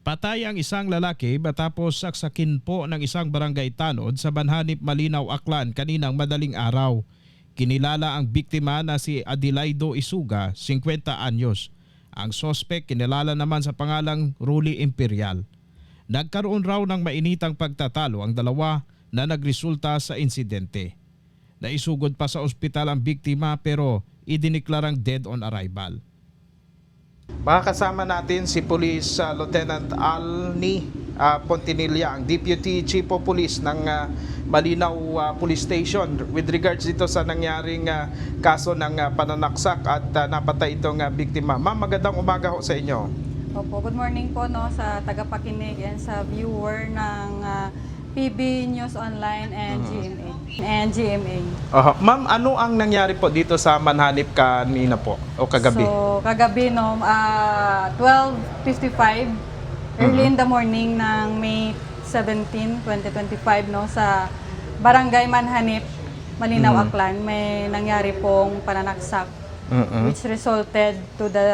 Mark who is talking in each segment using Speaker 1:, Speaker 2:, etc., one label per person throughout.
Speaker 1: Patay ang isang lalaki matapos saksakin po ng isang barangay tanod sa Banhanip Malinaw Aklan kaninang madaling araw. Kinilala ang biktima na si Adilaido Isuga, 50 anyos. Ang sospek kinilala naman sa pangalang Ruli Imperial. Nagkaroon raw ng mainitang pagtatalo ang dalawa na nagresulta sa insidente. Naisugod pa sa ospital ang biktima pero idiniklarang dead on arrival. Makakasama natin si Police uh, Lieutenant Alni uh, Pontinilla, ang Deputy Chief of Police ng uh, Malinaw uh, Police Station with regards dito sa nangyaring uh, kaso ng uh, pananaksak at uh, napatay itong uh, biktima. Ma'am, magandang umaga ho sa inyo.
Speaker 2: Opo, good morning po no sa tagapakinig and sa viewer ng ah, PB News Online and GMA. And GMA.
Speaker 1: Aha. Ma'am, ano ang nangyari po dito sa Manhanip kanina po o kagabi?
Speaker 2: So, kagabi no, ah, 12.55, early in the morning ng May 17, 2025 no, sa Barangay Manhanip, Malinaw, Aklan, may nangyari pong pananaksak
Speaker 1: Mm-mm.
Speaker 2: which resulted to the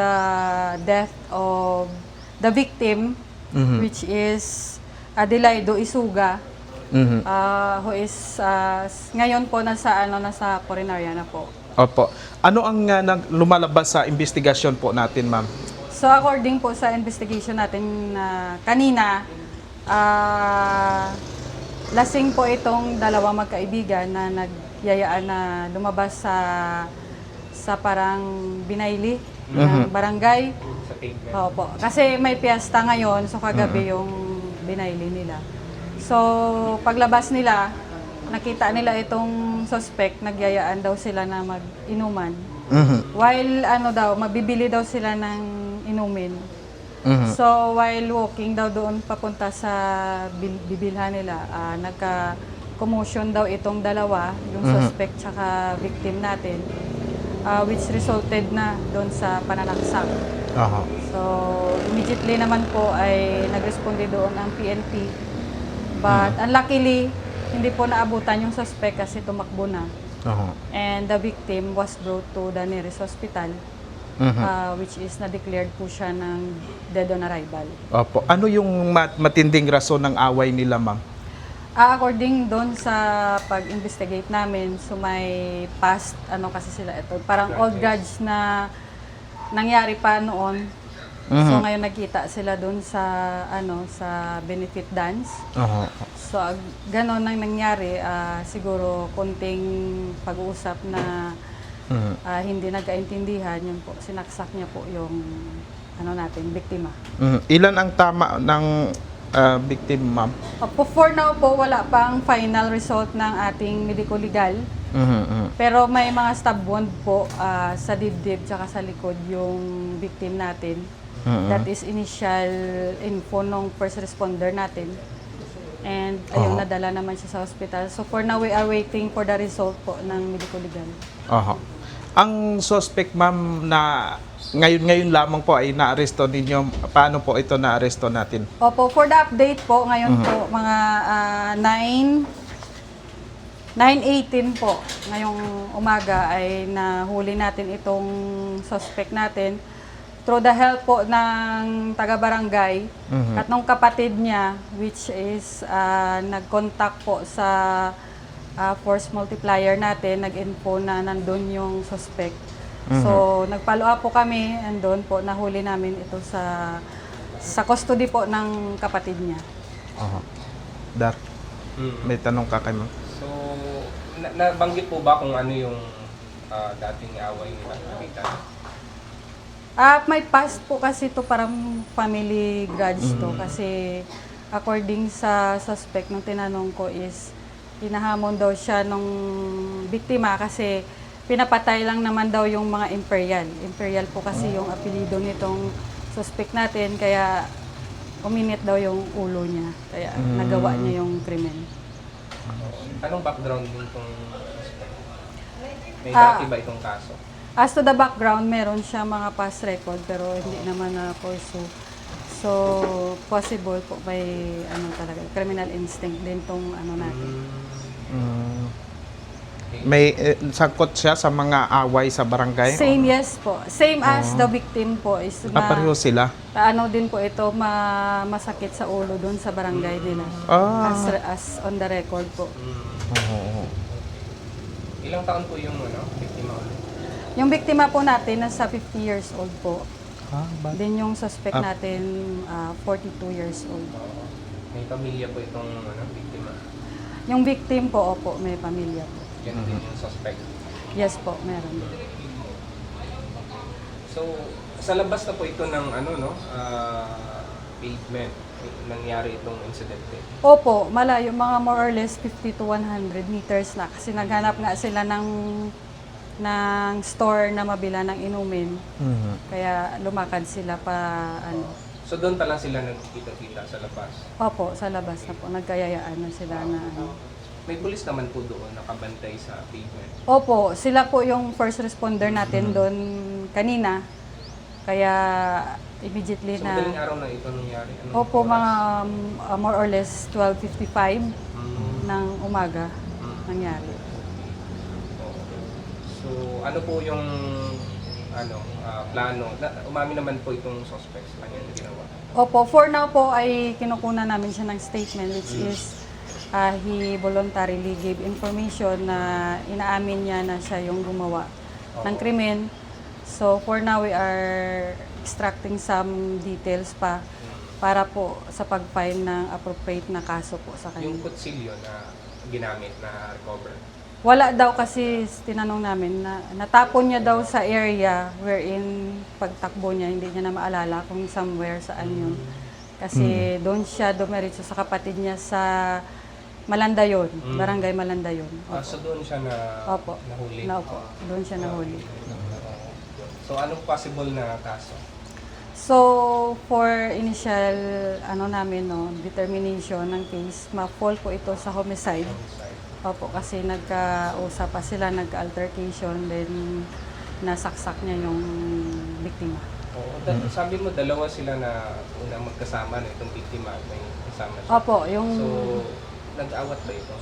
Speaker 2: death of the victim
Speaker 1: Mhm.
Speaker 2: which is Adelaido Isuga
Speaker 1: Mhm.
Speaker 2: uh, who is uh, ngayon po nasa ano nasa Coronariana na po.
Speaker 1: Opo. Ano ang uh, nag- lumalabas sa investigasyon po natin, ma'am?
Speaker 2: So according po sa investigation natin na kanina ah, lasing po itong dalawa magkaibigan na nagyayaan na lumabas sa sa parang binayli ng barangay. Opo. Kasi may piyesta ngayon, so kagabi yung binayli nila. So, paglabas nila, nakita nila itong suspect, nagyayaan daw sila na mag-inuman.
Speaker 1: Mhm.
Speaker 2: While ano daw, mabibili daw sila ng inumin.
Speaker 1: Mhm.
Speaker 2: So, while walking daw doon papunta sa bil- bibilhan nila, ah, nagka-commotion daw itong dalawa, yung suspect tsaka victim natin, ah, which resulted na doon sa pananaksak.
Speaker 1: Aha.
Speaker 2: So, immediately naman po ay nagresponde doon ang PNP. But unluckily, hindi po naabutan yung suspect kasi tumakbo na.
Speaker 1: Aha.
Speaker 2: And the victim was brought to the nearest hospital,
Speaker 1: Mhm.
Speaker 2: uh, which is na-declared po siya ng dead on arrival.
Speaker 1: Opo. Ano yung mat- matinding rason ng away nila, ma'am?
Speaker 2: Ah, according doon sa pag-investigate namin, so may past, ano kasi sila ito, parang old grudge na nangyari pa noon. So ngayon nagkita sila doon sa ano sa benefit dance.
Speaker 1: Aha.
Speaker 2: So ag- ganon ang nangyari, ah, siguro konting pag-uusap na
Speaker 1: Mhm.
Speaker 2: ah, hindi nagkaintindihan, yun po, sinaksak niya po yung ano natin, biktima.
Speaker 1: Mhm. Ilan ang tama ng uh, victim, ma'am?
Speaker 2: Opo, for now po, wala pang final result ng ating medico-legal.
Speaker 1: Mhm, mhm.
Speaker 2: Pero may mga stab wound po ah, sa dibdib tsaka sa likod yung victim natin.
Speaker 1: Mhm.
Speaker 2: That is initial info ng first responder natin. And ayun,
Speaker 1: Oo.
Speaker 2: nadala naman siya sa hospital. So for now, we are waiting for the result po ng medico-legal.
Speaker 1: Aha. Ang suspect, ma'am, na ngayon-ngayon lamang po ay naaresto ninyo. Paano po ito naaresto natin?
Speaker 2: Opo, for the update po, ngayon po, mga ah, 9, 9.18 po, ngayong umaga ay nahuli natin itong suspect natin through the help po ng taga-barangay
Speaker 1: Mhm.
Speaker 2: at nung kapatid niya, which is ah, nag-contact po sa ah, force multiplier natin, nag-info na nandun yung suspect. So, nag-follow up po kami and doon po nahuli namin ito sa sa custody po ng kapatid niya.
Speaker 1: Aha. Dar, may tanong ka kay ma'am.
Speaker 3: So, na- nabanggit po ba kung ano yung ah, dating away nila?
Speaker 2: Ah, may past po kasi to parang family grudge to kasi according sa suspect nung tinanong ko is hinahamon daw siya nung biktima kasi pinapatay lang naman daw yung mga imperial. Imperial po kasi yung apelido nitong suspect natin kaya uminit daw yung ulo niya. Kaya nagawa niya yung krimen.
Speaker 3: Anong background din itong suspect? May
Speaker 2: Ah.
Speaker 3: dati ba itong kaso?
Speaker 2: As to the background, meron siya mga past record pero hindi naman na pursue. So, possible po may ano talaga, criminal instinct din tong ano natin.
Speaker 1: Mm.
Speaker 4: May eh, sangkot siya sa mga away sa barangay?
Speaker 2: Same, yes po. Same as the victim po is
Speaker 4: Ah,
Speaker 2: na,
Speaker 4: pareho sila?
Speaker 2: ano din po ito, ma, masakit sa ulo doon sa barangay nila.
Speaker 4: Ah.
Speaker 2: As, as on the record po.
Speaker 4: Oo.
Speaker 3: Ilang taon po yung ano, ulit?
Speaker 2: Yung biktima po natin, nasa 50 years old po.
Speaker 4: Ah, ba-
Speaker 2: Then yung suspect
Speaker 4: Ah.
Speaker 2: natin, ah, 42 years old.
Speaker 3: May pamilya po itong ano, biktima.
Speaker 2: Yung victim po, opo, may pamilya po.
Speaker 3: Yan din yung suspect.
Speaker 2: Yes po, meron.
Speaker 3: So, sa labas na po ito ng ano, no, ah, pavement, nangyari itong incident eh.
Speaker 2: Opo, malayo, mga more or less 50 to 100 meters na. Kasi naghanap nga sila ng, ng store na mabila ng inumin.
Speaker 4: Mhm.
Speaker 2: Kaya lumakad sila pa, ano.
Speaker 3: So doon pa lang sila nagkikita-kita sa labas.
Speaker 2: Opo, sa labas na po. Nagkayayaan na sila na, ano.
Speaker 3: May pulis naman po doon nakabantay sa pavement.
Speaker 2: Opo, sila po yung first responder natin doon kanina. Kaya immediately
Speaker 3: So
Speaker 2: na...
Speaker 3: madaling araw na ito nangyari. Anong
Speaker 2: Opo,
Speaker 3: oras?
Speaker 2: mga um, uh, more or less 12.55
Speaker 3: Mm,
Speaker 2: ng umaga
Speaker 3: mm.
Speaker 2: nangyari.
Speaker 3: So ano po yung ano ah, plano? Na, umami naman po itong suspect sa kanyang ginawa.
Speaker 2: Opo, for now po ay kinukunan namin siya ng statement which is uh, he voluntarily gave information na inaamin niya na siya yung gumawa ng krimen. So for now we are extracting some details pa para po sa pag-file ng appropriate na kaso po sa
Speaker 3: Yung
Speaker 2: kanya.
Speaker 3: kutsilyo na ginamit na recover.
Speaker 2: Wala daw kasi tinanong namin na natapon niya daw sa area wherein pagtakbo niya hindi niya na maalala kung somewhere saan yun. Kasi doon siya dumiretso sa kapatid niya sa Malandayon,
Speaker 3: Mm.
Speaker 2: Barangay Malandayon.
Speaker 3: Ah, so doon siya na
Speaker 2: Opo.
Speaker 3: nahuli.
Speaker 2: Na opo, doon siya nahuli.
Speaker 3: So anong possible na kaso?
Speaker 2: So, for initial ano namin no, determination ng case, ma-fall po ito sa homicide.
Speaker 3: Homicide.
Speaker 2: Opo, kasi nagkausap pa sila, nagka-altercation, then nasaksak niya yung biktima.
Speaker 3: Oo, da- sabi mo dalawa sila na una magkasama na itong biktima at may kasama siya.
Speaker 2: Opo, yung
Speaker 3: So, nag-awat ba ito?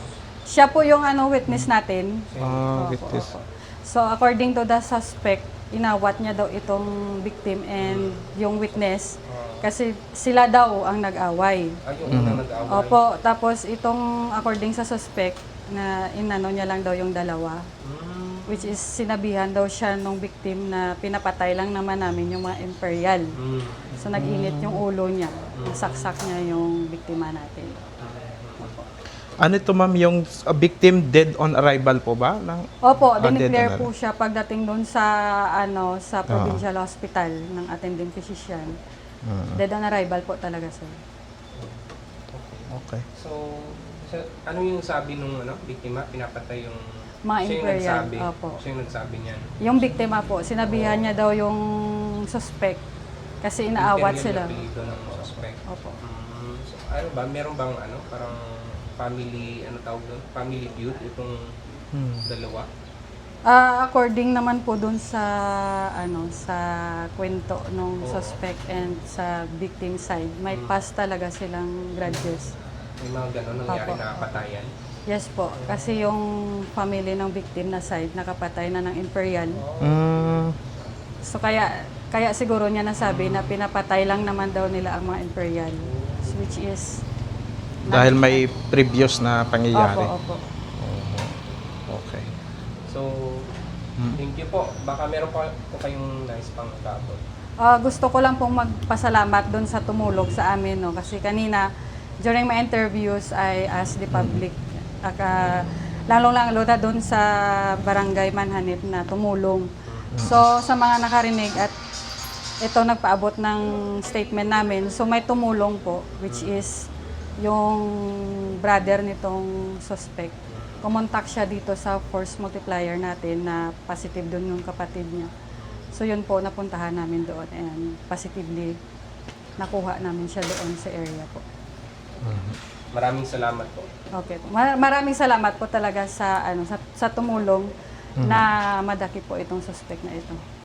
Speaker 2: siya po yung ano witness natin.
Speaker 4: Ah,
Speaker 2: Opo,
Speaker 4: witness.
Speaker 2: opo. So, according to the suspect, inawat niya daw itong victim and yung witness
Speaker 3: Ah,
Speaker 2: kasi sila daw ang nag-away.
Speaker 3: ay, yung una nag-away.
Speaker 2: Opo, tapos itong according sa suspect na inano niya lang daw yung dalawa.
Speaker 3: Mm,
Speaker 2: Which is sinabihan daw siya nung victim na pinapatay lang naman namin yung mga imperial.
Speaker 3: mm,
Speaker 2: So nag-init yung ulo niya. Nasaksak niya yung biktima natin.
Speaker 4: Ano ito ma'am, yung uh, victim dead on arrival po ba? Ng,
Speaker 2: Opo,
Speaker 4: Ah,
Speaker 2: dineclare po siya pagdating doon sa ano sa provincial hospital ng attending physician.
Speaker 4: Ah,
Speaker 2: Dead on arrival po talaga sir.
Speaker 4: okay.
Speaker 3: So, sa- ano yung sabi nung ano, biktima? Pinapatay yung...
Speaker 2: Mga
Speaker 3: siya yung
Speaker 2: imperial,
Speaker 3: nagsabi.
Speaker 2: opo.
Speaker 3: Siya yung nagsabi niyan.
Speaker 2: Yung biktima po, sinabihan niya daw yung suspect kasi inaawat sila.
Speaker 3: na apelyido ng suspect.
Speaker 2: Opo.
Speaker 3: Mm, so, ano ba? Meron bang ano, parang family, ano tawag doon? Family feud itong
Speaker 4: Hmm.
Speaker 3: dalawa?
Speaker 2: Ah, according naman po dun sa ano sa kwento nung
Speaker 3: Oo.
Speaker 2: suspect and sa victim side, may
Speaker 3: Mm.
Speaker 2: past talaga silang grudges.
Speaker 3: May mga gano'n nangyari
Speaker 2: Opo.
Speaker 3: na patayan?
Speaker 2: Yes po, kasi yung family ng victim na side nakapatay na ng imperial.
Speaker 4: Mm,
Speaker 2: So kaya kaya siguro niya nasabi na pinapatay lang naman daw nila ang mga imperial. Which is
Speaker 4: dahil may previous na pangyayari.
Speaker 2: Opo, opo.
Speaker 4: Okay.
Speaker 3: So,
Speaker 4: Hmm.
Speaker 3: thank you po. Baka meron pa po kayong nice pang tabot.
Speaker 2: Ah, gusto ko lang pong magpasalamat doon sa tumulog sa amin no kasi kanina during my interviews I asked the public aka lalong-lalo na doon sa barangay Manhanip na tumulong. So sa mga nakarinig at ito nagpaabot ng statement namin. So may tumulong po which is yung brother nitong suspect. Kumontak siya dito sa force multiplier natin na positive doon yung kapatid niya. So yun po, napuntahan namin doon and positively nakuha namin siya doon sa area po.
Speaker 3: Maraming salamat po.
Speaker 2: Okay po. Mar- maraming salamat po talaga sa ano sa, sa tumulong na madaki po itong suspect na ito.